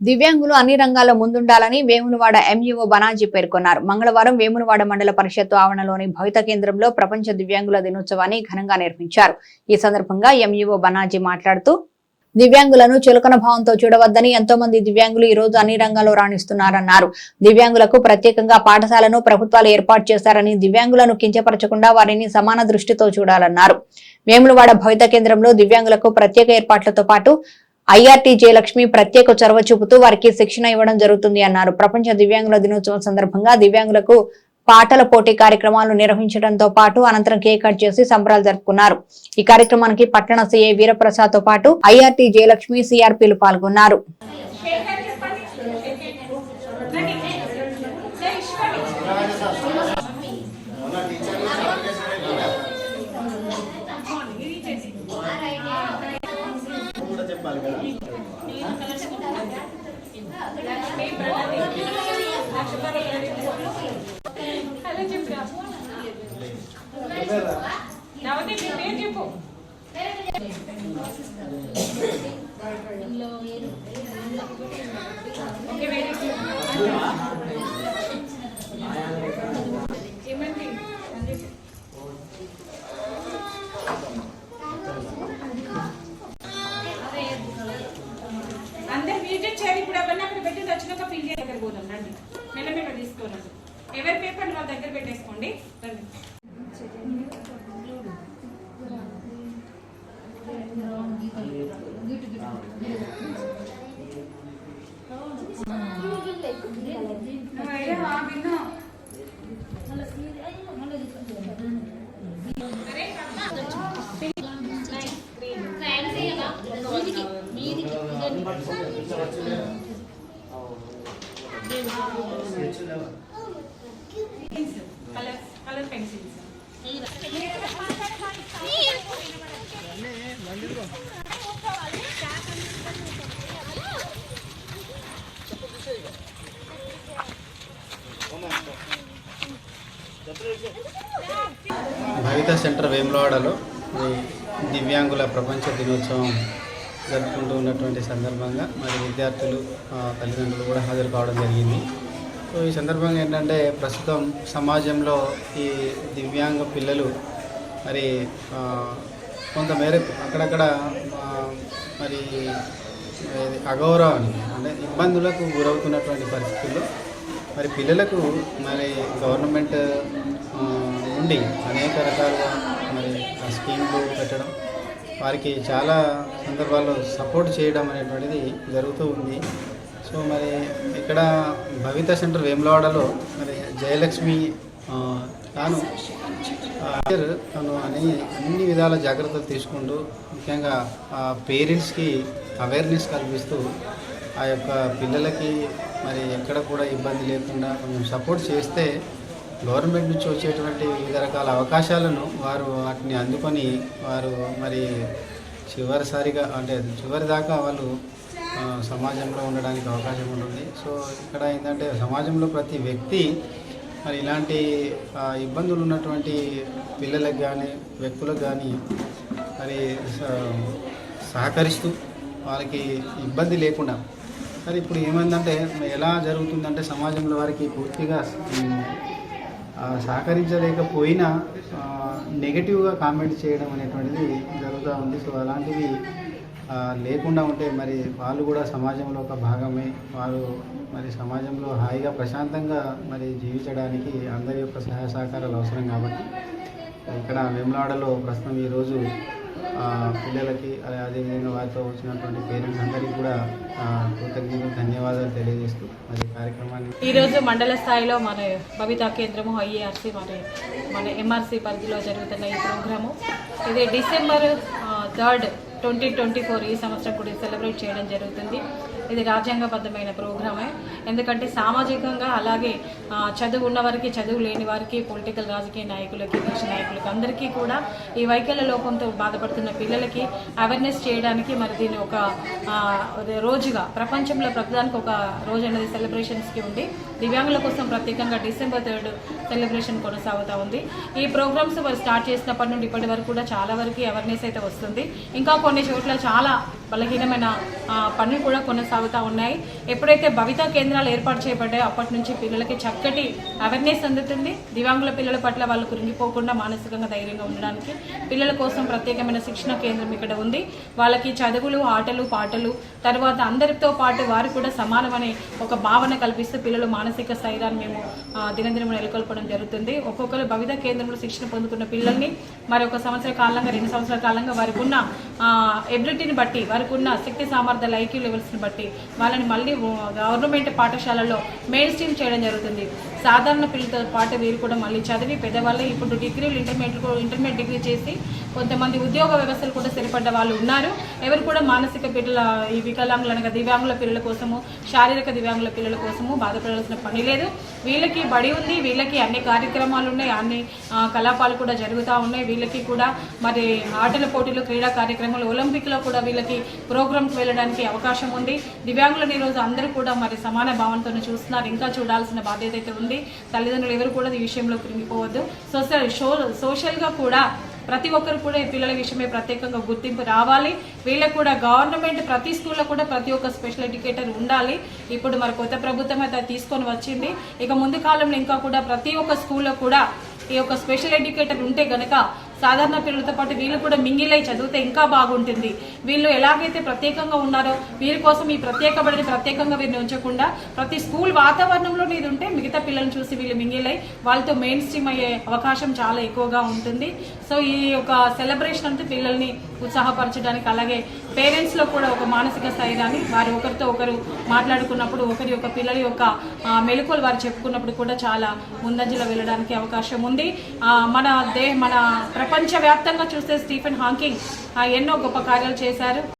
దివ్యాంగులు అన్ని రంగాల్లో ముందుండాలని వేములవాడ ఎంఈఓ బనాజీ పేర్కొన్నారు. మంగళవారం వేములవాడ మండల పరిషత్తు ఆవరణలోని భవిత కేంద్రంలో ప్రపంచ దివ్యాంగుల దినోత్సవాన్ని ఘనంగా నిర్వహించారు. ఈ సందర్భంగా ఎంఈఓ బనాజీ మాట్లాడుతూ దివ్యాంగులను చులకన భావంతో చూడవద్దని ఎంతో మంది దివ్యాంగులు ఈ రోజు అన్ని రంగాల్లో రాణిస్తున్నారన్నారు. దివ్యాంగులకు ప్రత్యేకంగా పాఠశాలను ప్రభుత్వాలు ఏర్పాటు చేశారని దివ్యాంగులను కించపరచకుండా వారిని సమాన దృష్టితో చూడాలన్నారు. వేములవాడ భవిత కేంద్రంలో దివ్యాంగులకు ప్రత్యేక ఏర్పాట్లతో పాటు ఐఆర్టీ జయలక్ష్మి ప్రత్యేక చొరవ చూపుతూ వారికి శిక్షణ ఇవ్వడం జరుగుతుంది అన్నారు. ప్రపంచ దివ్యాంగుల దినోత్సవం సందర్భంగా దివ్యాంగులకు పాటల పోటీ కార్యక్రమాలు నిర్వహించడంతో పాటు అనంతరం కేక్ కట్ చేసి సంబరాలు జరుపుకున్నారు. ఈ కార్యక్రమానికి పట్టణ సీఐ వీరప్రసాద్తో పాటు ఐఆర్టీ జయలక్ష్మి సిఆర్పీలు పాల్గొన్నారు. Colour colour pencils Bhavitha centre వేములవాడలో దివ్యాంగుల ప్రపంచ దినోత్సవం జరుపుకుంటూ ఉన్నటువంటి సందర్భంగా మరి విద్యార్థులు తల్లిదండ్రులు కూడా హాజరు కావడం జరిగింది. సో ఈ సందర్భంగా ఏంటంటే ప్రస్తుతం సమాజంలో ఈ దివ్యాంగ పిల్లలు మరి కొంతమేరకు అక్కడక్కడ మరి అగౌరవాన్ని అంటే ఇబ్బందులకు గురవుతున్నటువంటి పరిస్థితుల్లో మరి పిల్లలకు మరి గవర్నమెంట్ నుండి అనేక రకాలుగా మరి స్కీములు స్కీమ్లు పెట్టడం వారికి చాలా సందర్భాల్లో సపోర్ట్ చేయడం అనేటువంటిది జరుగుతూ ఉంది. సో మరి ఇక్కడ భవిత సెంటర్ వేములవాడలో మరి జయలక్ష్మి తాను తను అని అన్ని విధాల జాగ్రత్తలు తీసుకుంటూ ముఖ్యంగా పేరెంట్స్కి అవేర్నెస్ కల్పిస్తూ ఆ యొక్క పిల్లలకి మరి ఎక్కడ కూడా ఇబ్బంది లేకుండా కొంచెం సపోర్ట్ చేస్తే గవర్నమెంట్ నుంచి వచ్చేటువంటి వివిధ రకాల అవకాశాలను వారు వాటిని అందుకొని వారు మరి చివరిసారిగా అంటే చివరి దాకా వాళ్ళు సమాజంలో ఉండడానికి అవకాశం ఉంటుంది. సో ఇక్కడ ఏంటంటే సమాజంలో ప్రతి వ్యక్తి మరి ఇలాంటి ఇబ్బందులు ఉన్నటువంటి పిల్లలకు కానీ వ్యక్తులకు కానీ మరి స- సహకరిస్తూ వాళ్ళకి ఇబ్బంది లేకుండా మరి ఇప్పుడు ఏమైందంటే ఎలా జరుగుతుందంటే సమాజంలో వారికి పూర్తిగా సహకరించలేకపోయినా నెగిటివ్గా నెగటివ్గా కామెంట్ చేయడం అనేటువంటిది జరుగుతూ ఉంది. సో అలాంటివి లేకుండా ఉంటే మరి వాళ్ళు కూడా సమాజంలో ఒక భాగమే. వారు మరి సమాజంలో హాయిగా ప్రశాంతంగా మరి జీవించడానికి అందరి యొక్క సహాయ సహకారాలు అవసరం కాబట్టి ఇక్కడ వేములవాడలో ప్రస్తుతం ఈరోజు పిల్లలకి అదే అదేవిధంగా వారితో వచ్చినటువంటి పేరెంట్స్ అందరికీ కూడా కృతజ్ఞతలు ధన్యవాదాలు తెలియజేస్తూ మరి కార్యక్రమాన్ని ఈరోజు మండల స్థాయిలో మన భవితా కేంద్రము ఐఏఆర్సీ మన మన ఎంఆర్సీ పరిధిలో జరుగుతున్న ఈ ప్రోగ్రాము. ఇది December third twenty twenty four ఈ సంవత్సరం కూడా సెలబ్రేట్ చేయడం జరుగుతుంది. ఇది రాజ్యాంగబద్ధమైన ప్రోగ్రామే. ఎందుకంటే సామాజికంగా అలాగే చదువు ఉన్న వారికి చదువు లేని వారికి పొలిటికల్ రాజకీయ నాయకులకి దేశ నాయకులకి అందరికీ కూడా ఈ వైకల్య లోపంతో బాధపడుతున్న పిల్లలకి అవేర్నెస్ చేయడానికి మరి దీన్ని ఒక రోజుగా ప్రపంచంలో ప్రతిదానికి ఒక రోజు అనేది సెలబ్రేషన్స్కి ఉంది. దివ్యాంగుల కోసం ప్రత్యేకంగా డిసెంబర్ థర్డ్ సెలబ్రేషన్ కొనసాగుతూ ఉంది. ఈ ప్రోగ్రామ్స్ వారు స్టార్ట్ చేసినప్పటి నుండి ఇప్పటి వరకు కూడా చాలా వరకు అవేర్నెస్ అయితే వస్తుంది. ఇంకా కొన్ని చోట్ల చాలా బలహీనమైన పనులు కూడా కొనసాగుతూ ఉన్నాయి. ఎప్పుడైతే భవిత కేంద్రాలు ఏర్పాటు చేయబడ్డాయో అప్పటి నుంచి పిల్లలకి చక్కటి అవేర్నెస్ అందుతుంది. దివ్యాంగుల పిల్లల పట్ల వాళ్ళు కురింగిపోకుండా మానసికంగా ధైర్యంగా ఉండడానికి పిల్లల కోసం ప్రత్యేకమైన శిక్షణ కేంద్రం ఇక్కడ ఉంది. వాళ్ళకి చదువులు ఆటలు పాటలు తర్వాత అందరితో పాటు వారు కూడా సమానమనే ఒక భావన కల్పిస్తూ పిల్లలు మానసిక స్థైర్యాన్ని మేము దినదినము నెలకొల్పడం జరుగుతుంది. ఒక్కొక్కరు భవిత కేంద్రంలో శిక్షణ పొందుకున్న పిల్లల్ని మరి ఒక సంవత్సర కాలంగా రెండు సంవత్సరాల కాలంగా వారికి ఉన్న ఎబిలిటీని బట్టి వారికి ఉన్న శక్తి సామర్థ్యాల ఐక్యూ లెవెల్స్ని బట్టి వాళ్ళని మళ్ళీ గవర్నమెంట్ పాఠశాలలో మెయిన్ స్ట్రీమ్ చేయడం జరుగుతుంది. సాధారణ పిల్లలతో పాటు వీరు కూడా మళ్ళీ చదివి పెద్దవాళ్ళు. ఇప్పుడు డిగ్రీలు ఇంటర్మీడియట్ ఇంటర్మీడియట్ డిగ్రీ చేసి కొంతమంది ఉద్యోగ వ్యవస్థలు కూడా స్థిరపడ్డ వాళ్ళు ఉన్నారు. ఎవరు కూడా మానసిక పిల్లల ఈ వికలాంగులు అనగా దివ్యాంగుల పిల్లల కోసము శారీరక దివ్యాంగుల పిల్లల కోసము బాధపడాల్సిన పని లేదు. వీళ్ళకి బడి ఉంది. వీళ్ళకి అన్ని కార్యక్రమాలు ఉన్నాయి. అన్ని కలాపాలు కూడా జరుగుతూ ఉన్నాయి. వీళ్ళకి కూడా మరి ఆటల పోటీలు క్రీడా కార్యక్రమాలు ఒలింపిక్లో కూడా వీళ్ళకి ప్రోగ్రామ్కి వెళ్ళడానికి అవకాశం ఉంది. దివ్యాంగులను ఈరోజు అందరూ కూడా మరి సమాన భావంతో చూస్తున్నారు. ఇంకా చూడాల్సిన బాధ్యత అయితే ఉంది. తల్లిదండ్రులు ఎవరు కూడా ఈ విషయంలో కృంగిపోవద్దు. సోషల్ షో సోషల్గా కూడా ప్రతి ఒక్కరు కూడా ఈ పిల్లల విషయమే ప్రత్యేకంగా గుర్తింపు రావాలి. వీళ్ళకు కూడా గవర్నమెంట్ ప్రతి స్కూల్లో కూడా ప్రతి ఒక్క స్పెషల్ ఎడ్యుకేటర్ ఉండాలి. ఇప్పుడు మరి కొత్త ప్రభుత్వం అయితే తీసుకొని వచ్చింది. ఇక ముందు కాలంలో ఇంకా కూడా ప్రతి ఒక్క స్కూల్లో కూడా ఈ యొక్క స్పెషల్ ఎడ్యుకేటర్ ఉంటే గనక సాధారణ పిల్లలతో పాటు వీళ్ళు కూడా మింగిలై చదివితే ఇంకా బాగుంటుంది. వీళ్ళు ఎలాగైతే ప్రత్యేకంగా ఉన్నారో వీరి కోసం ఈ ప్రత్యేక బడిని ప్రత్యేకంగా వీరిని ఉంచకుండా ప్రతి స్కూల్ వాతావరణంలో ఇది ఉంటే మిగతా పిల్లల్ని చూసి వీళ్ళు మింగిలై వాళ్ళతో మెయిన్ స్ట్రీమ్ అయ్యే అవకాశం చాలా ఎక్కువగా ఉంటుంది. సో ఈ యొక్క సెలబ్రేషన్ అంతా పిల్లల్ని ఉత్సాహపరచడానికి అలాగే పేరెంట్స్లో కూడా ఒక మానసిక స్థైర్యాన్ని వారు ఒకరితో ఒకరు మాట్లాడుకున్నప్పుడు ఒకరి యొక్క పిల్లల యొక్క ఆ, మెలకువలు వారు చెప్పుకున్నప్పుడు కూడా చాలా ముందంజలో వెళ్ళడానికి అవకాశం ఉంది. మన దే మన ప్రపంచవ్యాప్తంగా చూస్తే స్టీఫెన్ హాకింగ్ ఎన్నో గొప్ప కార్యాలు చేశారు.